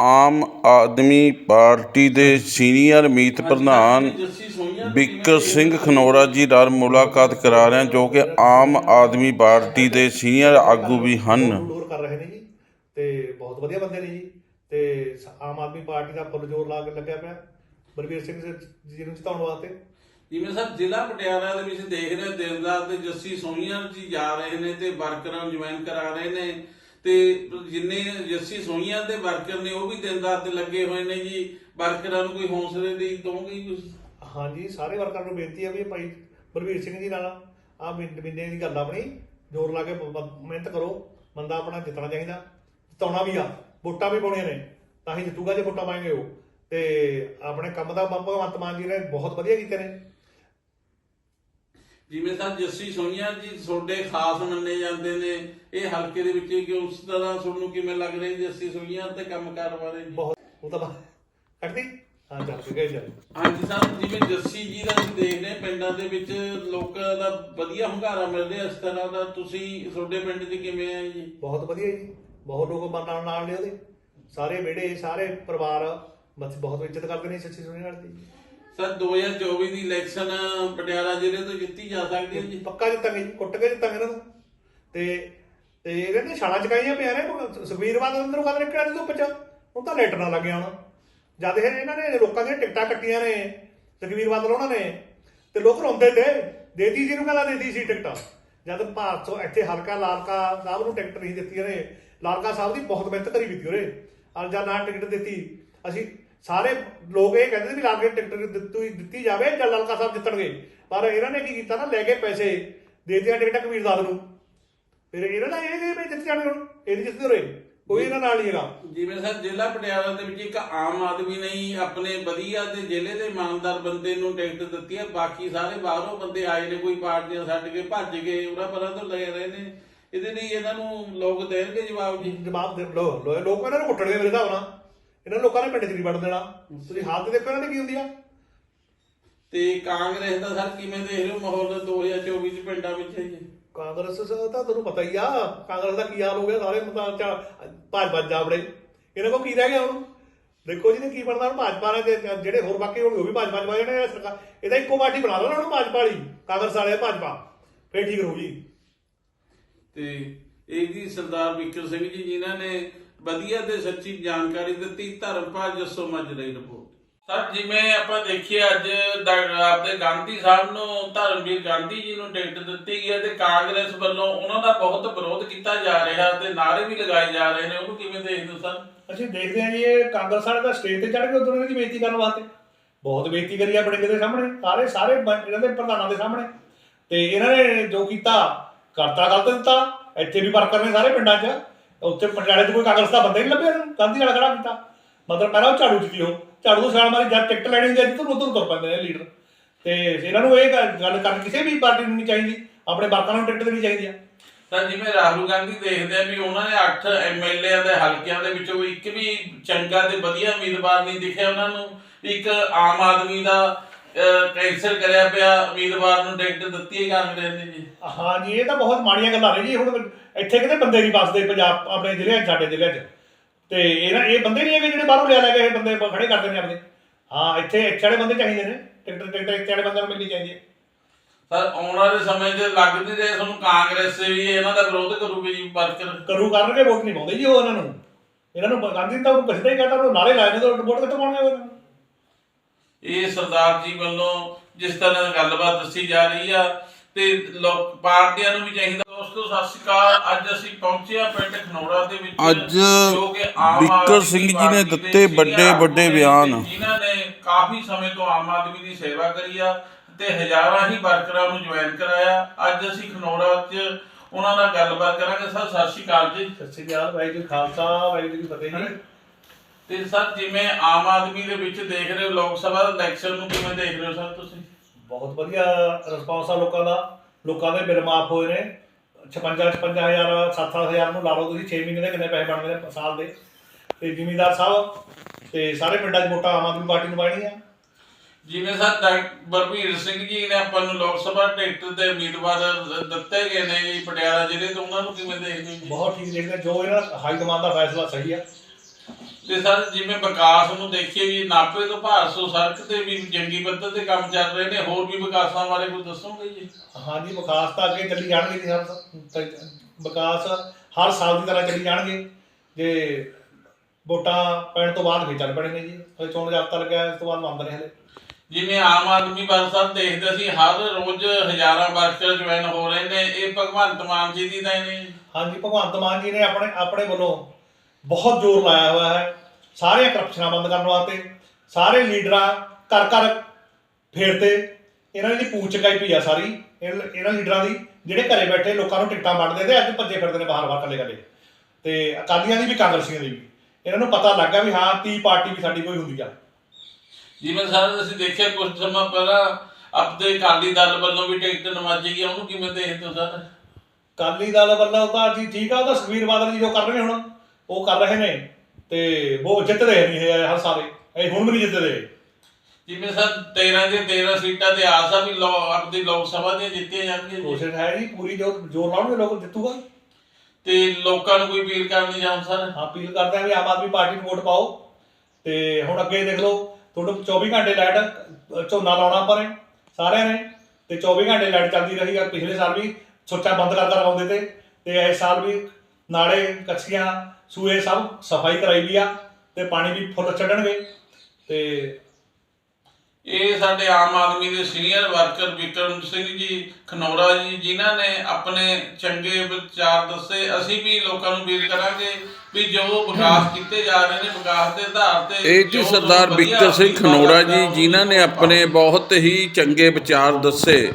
Aam Aadmi party ਦੇ senior ਮੀਤ ਪ੍ਰਧਾਨ ਬਿੱਕਰ ਸਿੰਘ ਖਨੌਰਾ ਜੀ ਨਾਲ ਮੁਲਾਕਾਤ ਕਰਾ ਰਹੇ ਹਾਂ ਜੋ ਕਿ ਆਮ ਆਦਮੀ ਪਾਰਟੀ ਦੇ ਸੀਨੀਅਰ ਆਗੂ ਵੀ ਹਨ। ਦੂਰ ਕਰ ਰਹੇ ਨੇ ਜੀ ਤੇ ਬਹੁਤ ਵਧੀਆ ਬੰਦੇ ਨੇ ਜੀ ਤੇ ਸ- ਆਮ ਆਦਮੀ ਪਾਰਟੀ ਦਾ ਫੁੱਲ ਜ਼ੋਰ ਲਾ ਕੇ ਲੱਗਿਆ ਪਿਆ ਬਲਬੀਰ ਸਿੰਘ ਜੀ ਨੂੰ ਜਿਤਾਉਣ ਵਾਸਤੇ। ਜਿਵੇਂ ਸਰ ਜ਼ਿਲ੍ਹਾ ਪਟਿਆਲਾ ਦੇ ਵਿੱਚ ਦੇਖ ਰਹੇ ਹਾਂ ਦਿਲਦਾਰ ਤੇ ਜੱਸੀ ਸੋਹੀਆਂ ਜੀ ਜਾ ਰਹੇ ਨੇ ਤੇ ਵਰਕਰਾਂ ਨੂੰ ਜੁਆਇਨ ਕਰਾ ਰਹੇ ਨੇ। ਤੇ ਜਿੰਨੇ ਜੱਸੀ ਸੋਹੀਆਂ ਦੇ ਵਰਕਰ ਨੇ, ਉਹ ਵੀ ਦਿਲਦਾਰ ਤੇ ਲੱਗੇ ਹੋਏ ਨੇ ਜੀ। ਵਰਕਰਾਂ ਨੂੰ ਕੋਈ ਹੌਸਲੇ ਦੀ ਦੋਗੇ ਕੁਝ ਹਾਂਜੀ, ਸਾਰੇ ਵਰਕਰਾਂ ਨੂੰ ਬੇਨਤੀ ਹੈ ਵੀ ਭਾਈ ਬਲਬੀਰ ਸਿੰਘ ਜੀ ਨਾਲ ਆ ਮਿੰਨੇ ਦੀ ਗੱਲ ਆਪਣੀ, ਜ਼ੋਰ ਲਾ ਕੇ ਮਿਹਨਤ ਕਰੋ। ਬੰਦਾ ਆਪਣਾ ਜਿੱਤਣਾ ਚਾਹੀਦਾ। ਜਿਤਾਉਣਾ ਵੀ ਆ, ਵੋਟਾਂ ਵੀ ਪਾਉਣੀਆਂ ਨੇ, ਤਾਂ ਹੀ ਜਿੱਤੂਗਾ ਜੇ ਵੋਟਾਂ ਪਾਏਗੇ ਉਹ। ਤੇ ਆਪਣੇ ਕੰਮ ਦਾ ਭਗਵੰਤ ਮਾਨ ਜੀ ਨੇ ਬਹੁਤ ਵਧੀਆ ਕੀਤੇ ਨੇ। ਜਿਵੇਂ ਸਰ ਜੱਸੀ ਸੋਹੀਆਂ ਜੀ ਤੁਹਾਡੇ ਖਾਸ ਮੰਨੇ ਜਾਂਦੇ ਨੇ ਇਹ ਹਲਕੇ ਦੇ ਵਿੱਚ ਕਿ ਉਸ ਤਰ੍ਹਾਂ ਤੁਹਾਨੂੰ ਕਿਵੇਂ ਲੱਗ ਰਹੀ ਜੱਸੀ ਸੋਹੀਆਂ ਤੇ ਕੰਮਕਾਰ ਬਾਰੇ ਬਹੁਤ ਉਹ ਤਾਂ ਕੱਢਦੀ ਹਾਂ ਚੱਲ ਗਏ ਚੱਲ। ਹਾਂਜੀ ਸਰ ਜਿਵੇਂ ਜੱਸੀ ਜੀ ਦਾ ਅਸੀਂ ਦੇਖਦੇ ਹਾਂ ਪਿੰਡਾਂ ਦੇ ਵਿੱਚ ਲੋਕਾਂ ਦਾ ਵਧੀਆ ਹੁੰਗਾਰਾ ਮਿਲ ਰਿਹਾ ਇਸ ਤਰ੍ਹਾਂ ਦਾ ਤੁਸੀਂ ਤੁਹਾਡੇ ਪਿੰਡ 'ਚ ਕਿਵੇਂ ਆ ਜੀ? ਬਹੁਤ ਵਧੀਆ ਜੀ ਬਹੁਤ ਲੋਕ ਮਨ ਨਾਲ ਨੇ ਉਹਦੇ। ਸਾਰੇ ਵਿਹੜੇ ਸਾਰੇ ਪਰਿਵਾਰ ਬਹੁਤ ਇੱਜ਼ਤ ਕਰਦੇ ਨੇ ਸੱਚੀ ਸੁਣੀ ਨਾਲ ਦੀ। ਸਰ 2024 ਦੀ ਇਲੈਕਸ਼ਨ ਪਟਿਆਲਾ ਜ਼ਿਲ੍ਹੇ ਤੋਂ ਜਿੱਤੀ ਜਾ ਸਕਦੀ ਹੈ ਜੀ। ਪੱਕਾ ਜਿੱਤਾਂਗੇ ਜੀ, ਕੁੱਟ ਕੇ ਜਿੱਤਾਂਗੇ ਇਹਨਾਂ ਨੂੰ ਤੇ। ਤੇ ਇਹਦੇ ਨੇ ਛਾਲਾਂ ਚਕਾਈਆਂ ਪਿਆ ਨੇ ਸੁਖਬੀਰ ਬਾਦਲ ਅੰਦਰੋਂ ਕਦ ਨਿਕਲਿਆ ਜਦੋਂ ਬੱਚਾ ਹੁਣ ਤਾਂ ਲੇਟਣਾ ਲੱਗਿਆ ਹੁਣ। ਜਦ ਇਹ ਇਹਨਾਂ ਨੇ ਲੋਕਾਂ ਦੀਆਂ ਟਿਕਟਾਂ ਕੱਟੀਆਂ ਨੇ, ਸੁਖਬੀਰ ਬਾਦਲ ਉਹਨਾਂ ਨੇ, ਤੇ ਲੋਕ ਰੋਂਦੇ ਤੇ ਦੇਦੀ ਜੀ ਨੂੰ ਕਹਿੰਦਾ ਦੇਦੀ ਸੀ ਟਿਕਟਾਂ। ਜਦ ਭਾਰਤ ਤੋਂ ਇੱਥੇ ਹਲਕਾ ਲਾਲਕਾ ਸਾਹਿਬ ਨੂੰ ਟਿਕਟ ਨਹੀਂ ਦਿੱਤੀ ਇਹਨੇ ਲਾਲਕਾ ਸਾਹਿਬ ਦੀ ਬਹੁਤ ਮਿਹਨਤ ਕਰੀ ਬੀਤੀ ਉਹਨੇ। ਔਰ ਜਦ ਨਾ ਟਿਕਟ ਦਿੱਤੀ। ਅਸੀਂ ਸਾਰੇ ਲੋਕ ਇਹ ਕਹਿੰਦੇ ਸੀ ਵੀ ਲਾਲਕੇ ਟਿਕਟ ਦਿੱਤੀ ਦਿੱਤੀ ਜਾਵੇ ਜਾਂ ਲਾਲਕਾ ਸਾਹਿਬ ਜਿੱਤਣਗੇ। ਪਰ ਇਹਨਾਂ ਨੇ ਕੀ ਕੀਤਾ ਨਾ ਲੈ ਕੇ ਪੈਸੇ ਦੇ ਦਿੱਤੀਆਂ ਟਿਕਟਾਂ ਕਬੀਰ ਦਾਸ ਨੂੰ। ਫਿਰ ਇਹਨਾਂ ਦਾ ਇਹ ਵੀ ਜਿੱਤ ਜਾਣਗੇ ਹੁਣ ਇਹ ਨਹੀਂ ਜਿੱਤਦੇ ਰਹੇ ਕੋਈ ਇਹਨਾਂ ਨਾਲ ਨਹੀਂ ਹੈਗਾ। ਜਿਵੇਂ ਸਰ ਜ਼ਿਲ੍ਹਾ ਪਟਿਆਲਾ ਦੇ ਵਿੱਚ ਇੱਕ ਆਮ ਆਦਮੀ ਨੇ ਆਪਣੇ ਵਧੀਆ ਤੇ ਜ਼ਿਲ੍ਹੇ ਦੇ ਇਮਾਨਦਾਰ ਬੰਦੇ ਨੂੰ ਟਿਕਟ ਦਿੱਤੀ ਹੈ ਬਾਕੀ ਸਾਰੇ ਬਾਹਰੋਂ ਬੰਦੇ ਆਏ ਨੇ ਕੋਈ ਪਾਰਟੀਆਂ ਛੱਡ ਕੇ ਭੱਜ ਗਏ ਉਹਨਾਂ ਪਰਾਂ ਤੋਂ ਲੈ ਰਹੇ ਨੇ। ਇਹਦੇ ਲਈ ਇਹਨਾਂ ਨੂੰ ਲੋਕ ਦੇਣਗੇ ਜਵਾਬ ਜੀ? ਜਵਾਬ ਦੇ ਲੋ ਲੋਕ ਇਹਨਾਂ ਨੂੰ ਕੁੱਟਣਗੇ ਮੇਰੇ ਹਿਸਾਬ ਨਾਲ। ਇਹਨਾਂ ਲੋਕਾਂ ਨੇ ਪਿੰਡ 'ਚ ਨਹੀਂ ਵੜ ਦੇਣਾ। ਤੁਸੀਂ ਹਾਲਤ ਦੇਖੋ ਇਹਨਾਂ ਦੀ ਕੀ ਹੁੰਦੀ ਆ। ਤੇ ਕਾਂਗਰਸ ਦਾ ਸਰ ਕਿਵੇਂ ਦੇਖ ਰਹੇ ਹੋ ਮਾਹੌਲ 2024 ਚ ਪਿੰਡਾਂ ਵਿੱਚ ਜੀ? ਕਾਂਗਰਸ ਸ- ਤਾਂ ਤੁਹਾਨੂੰ ਪਤਾ ਹੀ ਆ। ਕਾਂਗਰਸ ਦਾ ਕੀ ਹਾਲ ਹੋ ਗਿਆ ਸਾਰੇ ਮਤਾਂ ਚ ਭਾਜਪਾ ਜਾਵੜੇ। ਇਹਨਾਂ ਕੋ ਕੀ ਰਹਿ ਗਿਆ ਹੁਣ? ਦੇਖੋ ਜੀ ਨੇ ਕੀ ਬਣਦਾ ਹੁਣ ਭਾਜਪਾ ਨੇ ਤੇ ਜਿਹੜੇ ਹੋਰ ਬਾਕੀ ਹੋਣਗੇ ਉਹ ਵੀ ਭਾਜਪਾ ਚ ਨੇ ਸਰਕਾਰ। ਇਹਦਾ ਇੱਕੋ ਪਾਰਟੀ ਬਣਾ ਲਓ ਨਾ ਹੁਣ ਭਾਜਪਾ ਵਾਲੀ। ਕਾਂਗਰਸ ਵਾਲੇ ਭਾਜਪਾ। ਫੇਰ ਠੀਕ ਰਹੂ ਜੀ। ਤੇ ਇਹ ਜੀ ਸਰਦਾਰ ਵਿਕਰ ਸਿੰਘ ਜੀ ਜਿਨ੍ਹਾਂ ਨੇ ਵਧੀਆ ਤੇ ਸੱਚੀ ਜਾਣਕਾਰੀ ਦਿੱਤੀ ਧਰਮਪਾਲ ਜੱਸੋ ਮੱਜਰੇ ਰਿਪੋਰਟ ਸਰ ਜਿਵੇਂ ਆਪਾਂ ਦੇਖੀਏ ਅੱਜ ਆਪਦੇ ਗਾਂਧੀ ਸਾਹਿਬ ਨੂੰ ਧਰਮਵੀਰ ਗਾਂਧੀ ਜੀ ਨੂੰ ਟਿਕਟ ਦਿੱਤੀ ਗਈ ਹੈ ਤੇ ਕਾਂਗਰਸ ਵੱਲੋਂ ਉਹਨਾਂ ਦਾ ਬਹੁਤ ਵਿਰੋਧ ਕੀਤਾ ਜਾ ਰਿਹਾ ਤੇ ਨਾਅਰੇ ਵੀ ਲਗਾਏ ਜਾ ਰਹੇ ਨੇ ਉਹਨੂੰ ਕਿਵੇਂ ਦੇਖਦੇ ਹੋ ਸਰ? ਅਸੀਂ ਦੇਖਦੇ ਹਾਂ ਜੀ ਇਹ ਕਾਂਗਰਸ ਵਾਲੇ ਦਾ ਸਟੇਜ ਤੇ ਚੜ੍ਹ ਕੇ ਉਦੋਂ ਦੀ ਬੇਇੱਜ਼ਤੀ ਕਰਨ ਵਾਸਤੇ। ਬਹੁਤ ਬੇਇੱਜ਼ਤੀ ਕਰੀ ਆ ਬੜੇ ਦੇ ਸਾਹਮਣੇ ਸਾਰੇ ਸਾਰੇ ਇਹਨਾਂ ਦੇ ਪ੍ਰਧਾਨਾਂ ਦੇ ਸਾਹਮਣੇ। ਤੇ ਇਹਨਾਂ ਨੇ ਜੋ ਕੀਤਾ ਕਰਤਾ ਗਲਤ ਦਿੱਤਾ ਇੱਥੇ ਵੀ ਵਰਕਰ ਨੇ ਸਾਰੇ ਪਿੰਡਾਂ 'ਚ। ਉੱਥੇ ਪਟਿਆਲੇ 'ਚ ਕੋਈ ਕਾਂਗਰਸ ਦਾ ਬੰਦਾ ਹੀ ਨਹੀਂ ਲੱਭਿਆ ਇਹਨਾਂ ਗਾਂਧੀ ਵਾਲਾ ਖੜਾ ਕੀਤਾ। ਮਤਲਬ ਪਹਿਲਾਂ ਉਹ ਝਾੜੂ ਦਿੱਤੀ ਉਹ। ਝਾੜੂ ਤੋਂ ਛਾਲ ਮਾਰੀ ਜਦ ਟਿਕਟ ਲੈਣੀ ਹੁੰਦੀ ਹੈ ਉਧਰ ਤੁਰ ਪੈਂਦੇ ਨੇ ਲੀਡਰ। ਤੇ ਇਹਨਾਂ ਨੂੰ ਇਹ ਗੱਲ ਗੱਲ ਕਿਸੇ ਵੀ ਪਾਰਟੀ ਨੂੰ ਨਹੀਂ ਚਾਹੀਦੀ। ਆਪਣੇ ਵਰਕਰਾਂ ਨੂੰ ਟਿਕਟ ਦੇਣੀ ਚਾਹੀਦੀ ਆ। ਤਾਂ ਜਿਵੇਂ ਰਾਹੁਲ ਗਾਂਧੀ ਦੇਖਦੇ ਆ ਵੀ ਉਹਨਾਂ ਨੇ 8 ਐਮਐਲਏ ਦੇ ਹਲਕਿਆਂ ਦੇ ਵਿੱਚੋਂ ਇੱਕ ਵੀ ਚੰਗਾ ਤੇ ਵਧੀਆ ਉਮੀਦਵਾਰ ਨਹੀਂ ਦਿਖਿਆ ਉਹਨਾਂ ਨੂੰ। ਇੱਕ ਆਮ ਆਦਮੀ ਦਾ ਕੈਂਸਲ ਕਰਿਆ ਪਿਆ ਉਮੀਦਵਾਰ ਨੂੰ ਟਿਕਟ ਦਿੱਤੀ ਹੈ ਕਾਂਗਰਸ ਨੇ ਜੀ। ਹਾਂ ਜੀ ਇਹ ਤਾਂ ਬਹੁਤ ਮਾੜੀਆਂ ਗੱਲਾਂ ਨੇ ਜੀ ਹੁਣ ਇੱਥੇ ਕਿਤੇ ਬੰਦੇ ਨਹੀਂ ਵੱਸਦੇ ਪੰਜਾਬ ਆਪਣੇ ਜ਼ਿਲ੍ਹੇ 'ਚ ਸਾਡੇ ਜ਼ਿਲ੍ਹੇ 'ਚ। ਤੇ ਇਹਨਾਂ ਇਹ ਬੰਦੇ ਨਹੀਂ ਹੈਗੇ ਜਿਹੜੇ ਬਾਹਰੋਂ ਲਿਆ ਲੈ ਕੇ ਇਹ ਬੰਦੇ ਖੜੇ ਕਰਦੇ ਨੇ ਆਪਣੇ। ਹਾਂ ਇੱਥੇ ਇੱਥੇ ਵਾਲੇ ਬੰਦੇ ਚਾਹੀਦੇ ਨੇ ਟਿਕਟ ਟਿਕਟ ਇੱਥੇ ਵਾਲੇ ਬੰਦਿਆਂ ਨੂੰ ਮਿਲਣੀ ਚਾਹੀਦੀ ਹੈ। ਸਰ ਆਉਣ ਵਾਲੇ ਸਮੇਂ 'ਚ ਲੱਗ ਨਹੀਂ ਰਿਹਾ ਤੁਹਾਨੂੰ ਕਾਂਗਰਸ ਵੀ ਇਹਨਾਂ ਦਾ ਵਿਰੋਧ ਕਰੂਗੀ ਜੀ ਵਰਕਰ? ਕਰੂ ਕਰਨਗੇ ਵੋਟ ਨਹੀਂ ਪਾਉਂਦੇ ਜੀ ਉਹ ਇਹਨਾਂ ਨੂੰ। ਇਹਨਾਂ ਨੂੰ ਗਾਂਧੀ ਤਾਂ ਉਹਨੂੰ ਪੁੱਛਦਾ ਹੀ ਕਹਿੰਦਾ ਉਹ ਨਾਰੇ ਲਾਏ ਨੇ ਤਾਂ ਵੋਟ ਕਿੱਥੋਂ ਪਾਉਣਗੇ ਉਹ ਨੂੰ? ਇਹ ਸਰਦਾਰ ਜੀ ਵੱਲੋਂ ਜਿਸ ਤਰ੍ਹਾਂ ਗੱਲਬਾਤ ਦੱਸੀ ਜਾ ਰਹੀ ਆ ਤੇ ਲੋਕ ਪਾਰਟੀਆਂ ਨੂੰ ਵੀ ਚਾਹੀਦਾ। ਦੋਸਤੋ ਸਤਿ ਸ਼੍ਰੀ ਅਕਾਲ। ਅੱਜ ਅਸੀਂ ਪਹੁੰਚੇ ਆ ਪਿੰਡ ਖਨੌਰਾ ਦੇ ਵਿੱਚ ਅੱਜ ਜੋ ਕਿ ਆਮ ਬਿੱਕਰ ਸਿੰਘ ਜੀ ਨੇ ਦਿੱਤੇ ਵੱਡੇ- ਵੱਡੇ ਬਿਆਨ। ਜਿਨ੍ਹਾਂ ਨੇ ਕਾਫੀ ਸਮੇਂ ਤੋਂ ਆਮ ਆਦਮੀ ਦੀ ਸੇਵਾ ਕਰੀ ਆ ਤੇ ਹਜ਼ਾਰਾਂ ਹੀ ਵਰਕਰਾਂ ਨੂੰ ਜੁਆਇਨ ਕਰਾਇਆ। ਅੱਜ ਅਸੀਂ ਖਨੌਰਾ 'ਚ ਉਹਨਾਂ ਨਾਲ ਗੱਲਬਾਤ ਕਰਾਂਗੇ। ਸਰ ਸਤਿ ਸ਼੍ਰੀ ਅਕਾਲ ਜੀ। ਸਤਿ ਸ਼੍ਰੀ ਅਕਾਲ। ਵਾਹਿਗੁਰੂ ਜੀ ਖਾਲਸਾ ਵਾਹਿਗੁਰੂ ਜੀ ਫਤਿਹ ਜੀ। ਤੇ ਸਰ ਜਿਵੇਂ ਆਮ ਆਦਮੀ ਦੇ ਵਿੱਚ ਦੇਖ ਰਹੇ ਹੋ ਲੋਕ ਸਭਾ ਇਲੈਕਸ਼ਨ ਨੂੰ ਕਿਵੇਂ ਦੇਖ ਰਹੇ ਹੋ ਸਰ ਤੁਸੀਂ? ਬਹੁਤ ਵਧੀਆ ਰਿਸਪਾਂਸ ਆ ਲੋਕਾਂ ਦਾ। ਲੋਕਾਂ ਦੇ ਬਿੱਲ ਮਾਫ ਹੋਏ ਨੇ। 56 55000 7-7000 ਨੂੰ ਲਾ ਲਓ ਤੁਸੀਂ 6 ਮਹੀਨੇ ਦੇ ਕਿੰਨੇ ਪੈਸੇ ਬਣਦੇ ਨੇ ਸਾਲ ਦੇ। ਤੇ ਜ਼ਿਮੀਂਦਾਰ ਸਾਹਿਬ ਤੇ ਸਾਰੇ ਪਿੰਡਾਂ 'ਚ ਵੋਟਾਂ ਆਮ ਆਦਮੀ ਪਾਰਟੀ ਨੂੰ ਪਾਣੀਆਂ ਜਿਵੇਂ ਸਰ ਡਾਕ- ਬਲਬੀਰ ਸਿੰਘ ਜੀ ਨੇ ਆਪਾਂ ਨੂੰ ਲੋਕ ਸਭਾ ਟਿਕਟ ਦੇ ਉਮੀਦਵਾਰ ਦਿੱਤੇ ਗਏ ਨੇ ਜੀ ਪਟਿਆਲਾ ਜ਼ਿਲ੍ਹੇ ਤੋਂ ਉਹਨਾਂ ਨੂੰ ਕਿਵੇਂ ਦੇਖਦੇ ਹੋ ਬਹੁਤ ਠੀਕ ਦੇਖਦੇ ਜੋ ਇਹਨਾਂ ਹਾਈ ਕਮਾਂਡ ਦਾ ਫੈਸਲਾ ਸਹੀ ਆ। ਤੇ ਸਰ ਜਿਵੇਂ ਵਿਕਾਸ ਨੂੰ ਦੇਖੀਏ ਵੀ ਨਾਪੇ ਤੋਂ ਭਾਰਸੋ ਸੜਕ ਤੇ ਵੀ ਜੰਗੀ ਪੱਧਰ ਤੇ ਕੰਮ ਚੱਲ ਰਹੇ ਨੇ ਹੋਰ ਵੀ ਵਿਕਾਸਾਂ ਬਾਰੇ ਕੁਝ ਦੱਸੋਗੇ ਜੀ? ਹਾਂਜੀ ਵਿਕਾਸ ਤਾਂ ਅੱਗੇ ਚੱਲੀ ਜਾਣਗੇ ਜੀ ਹਰ ਸ- ਤੇ ਵਿਕਾਸ ਹਰ ਸਾਲ ਦੀ ਤਰ੍ਹਾਂ ਚੱਲੀ ਜਾਣਗੇ। ਜੇ ਵੋਟਾਂ ਪੈਣ ਤੋਂ ਬਾਅਦ ਵੀ ਚੱਲ ਪੜੇ ਨੇ ਜੀ। ਹਲੇ ਚੋਣ ਜਾਬਤਾ ਲੱਗਿਆ ਇਸ ਤੋਂ ਬਾਅਦ ਮੰਨਦੇ ਨੇ ਹਲੇ। ਜਿਵੇਂ ਆਮ ਆਦਮੀ ਪਾਰਟੀ ਸਾਹਿਬ ਦੇਖਦੇ ਸੀ ਹਰ ਰੋਜ਼ ਹਜ਼ਾਰਾਂ ਵਰਕਰ ਜੁਆਇਨ ਹੋ ਰਹੇ ਨੇ ਇਹ ਭਗਵੰਤ ਮਾਨ ਜੀ ਦੀ ਤਾਂ ਨੇ ਹਾਂਜੀ ਭਗਵੰਤ ਮਾਨ ਜੀ ਨੇ ਆਪਣੇ ਆਪਣੇ ਵੱਲੋਂ ਬਹੁਤ ਜ਼ੋਰ ਲਾਇਆ ਹੋਇਆ ਹੈ। ਸਾਰੇ ਕਰਪਸ਼ਨਾਂ ਬੰਦ ਕਰਨ ਵਾਸਤੇ ਸਾਰੇ ਲੀਡਰਾਂ ਘਰ ਘਰ ਫੇਰਤੇ ਇਹਨਾਂ ਦੀ ਪੂਛ ਚਕਾਈ ਪਈ ਆ ਸਾਰੀ ਇਹਨਾਂ ਲੀਡਰਾਂ ਦੀ ਜਿਹੜੇ ਘਰੇ ਬੈਠੇ ਲੋਕਾਂ ਨੂੰ ਟਿਕਟਾਂ ਵੰਡਦੇ ਤੇ ਅੱਜ ਭੱਜੇ ਫਿਰਦੇ ਨੇ ਬਾਹਰ ਬਾਹਰ ਕੱਲੇ ਕੱਲੇ ਤੇ ਅਕਾਲੀਆਂ ਦੀ ਵੀ ਕਾਂਗਰਸੀਆਂ ਦੀ ਵੀ। ਇਹਨਾਂ ਨੂੰ ਪਤਾ ਲੱਗਾ ਵੀ ਹਾਂ ਤੀ ਪਾਰਟੀ ਵੀ ਸਾਡੀ ਕੋਈ ਹੁੰਦੀ ਆ। ਜਿਵੇਂ ਸਰ ਅਸੀਂ ਦੇਖਿਆ ਕੁਝ ਸਮਾਂ ਪਹਿਲਾਂ ਆਪਣੇ ਅਕਾਲੀ ਦਲ ਵੱਲੋਂ ਵੀ ਟਿਕਟ ਨਵਾਜੀ ਗਈ ਉਹਨੂੰ ਕਿਵੇਂ ਦੇਖਦੇ ਹੋ ਸਰ? ਅਕਾਲੀ ਦਲ ਵੱਲੋਂ ਤਾਂ ਜੀ ਠੀਕ ਆ ਉਹ ਤਾਂ ਸੁਖਬੀਰ ਬਾਦਲ ਜੀ ਜੋ ਕਰ ਰਹੇ ਹੁਣ। ਉਹ ਕਰ ਰਹੇ ਨੇ ਤੇ ਉਹ ਜਿੱਤਦੇ ਨਹੀਂ ਇਹ ਹਰ ਸਾਲ। ਇਹ ਹੁਣ ਵੀ ਨਹੀਂ ਜਿੱਤਦੇ। ਜਿਵੇਂ ਸਰ 13 ਦੇ 13 ਸੀਟਾਂ ਤੇ ਆਸ ਆ ਵੀ ਲੋ ਆਪਣੀ ਲੋਕ ਸਭਾ ਦੀਆਂ ਜਿੱਤੀਆਂ ਜਾਣਗੀਆਂ ਜੀ। ਕੋਸ਼ਿਸ਼ ਹੈ ਜੀ ਪੂਰੀ ਜੋ ਜ਼ੋਰ ਲਾਉਣਗੇ ਲੋਕ ਜਿੱਤੂਗਾ। ਤੇ ਲੋਕਾਂ ਨੂੰ ਕੋਈ ਅਪੀਲ ਕਰਨੀ ਚਾਹੁੰ ਸਰ? ਅਪੀਲ ਕਰਦੇ ਵੀ ਆਮ ਆਦਮੀ ਪਾਰਟੀ ਨੂੰ ਵੋਟ ਪਾਓ। ਤੇ ਹੁਣ ਅੱਗੇ ਦੇਖ ਲਓ ਤੁਹਾਨੂੰ 24 ਘੰਟੇ ਲਾਈਟ ਅ, ਝੋਨਾ ਲਾਉਣਾ ਆਪਾਂ ਨੇ ਸਾਰਿਆਂ ਨੇ। ਤੇ 24 ਘੰਟੇ ਲਾਈਟ ਚੱਲਦੀ ਰਹੀ ਆ ਪਿਛਲੇ ਸਾਲ ਵੀ ਸੁੱਚਾ ਬੰਦ ਕਰ ਕਰ ਤੇ। ਤੇ ਇਸ ਸਾਲ ਵੀ ਨਾਲੇ ਕੱਚੀਆਂ ਸੂਏ ਸਭ ਸਫ਼ਾਈ ਕਰਾਈ ਵੀ ਆ ਤੇ ਪਾਣੀ ਵੀ ਫੁੱਲ ਛੱਡਣਗੇ ਤੇ ਇਹ ਸਾਡੇ ਆਮ ਆਦਮੀ ਦੇ ਸੀਨੀਅਰ ਵਰਕਰ ਵਿਕਰਮ ਸਿੰਘ ਜੀ ਖਨੌਰਾ ਜੀ ਜਿਨ੍ਹਾਂ ਨੇ ਆਪਣੇ ਚੰਗੇ ਵਿਚਾਰ ਦੱਸੇ ਅਸੀਂ ਵੀ ਲੋਕਾਂ ਨੂੰ ਅਪੀਲ ਕਰਾਂਗੇ ਵੀ ਜੋ ਵਿਕਾਸ ਕੀਤੇ ਜਾ ਰਹੇ ਨੇ ਵਿਕਾਸ ਦੇ ਆਧਾਰ ਤੇ ਇਹ ਜੀ ਸਰਦਾਰ ਵਧੀਆ ਬਿੱਕਰ ਸਿੰਘ ਲੱਗਾ ਜੀ ਜਿਨ੍ਹਾਂ ਨੇ ਆਪਣੇ ਬਹੁਤ ਹੀ ਚੰਗੇ ਵਿਚਾਰ ਦੱਸੇ।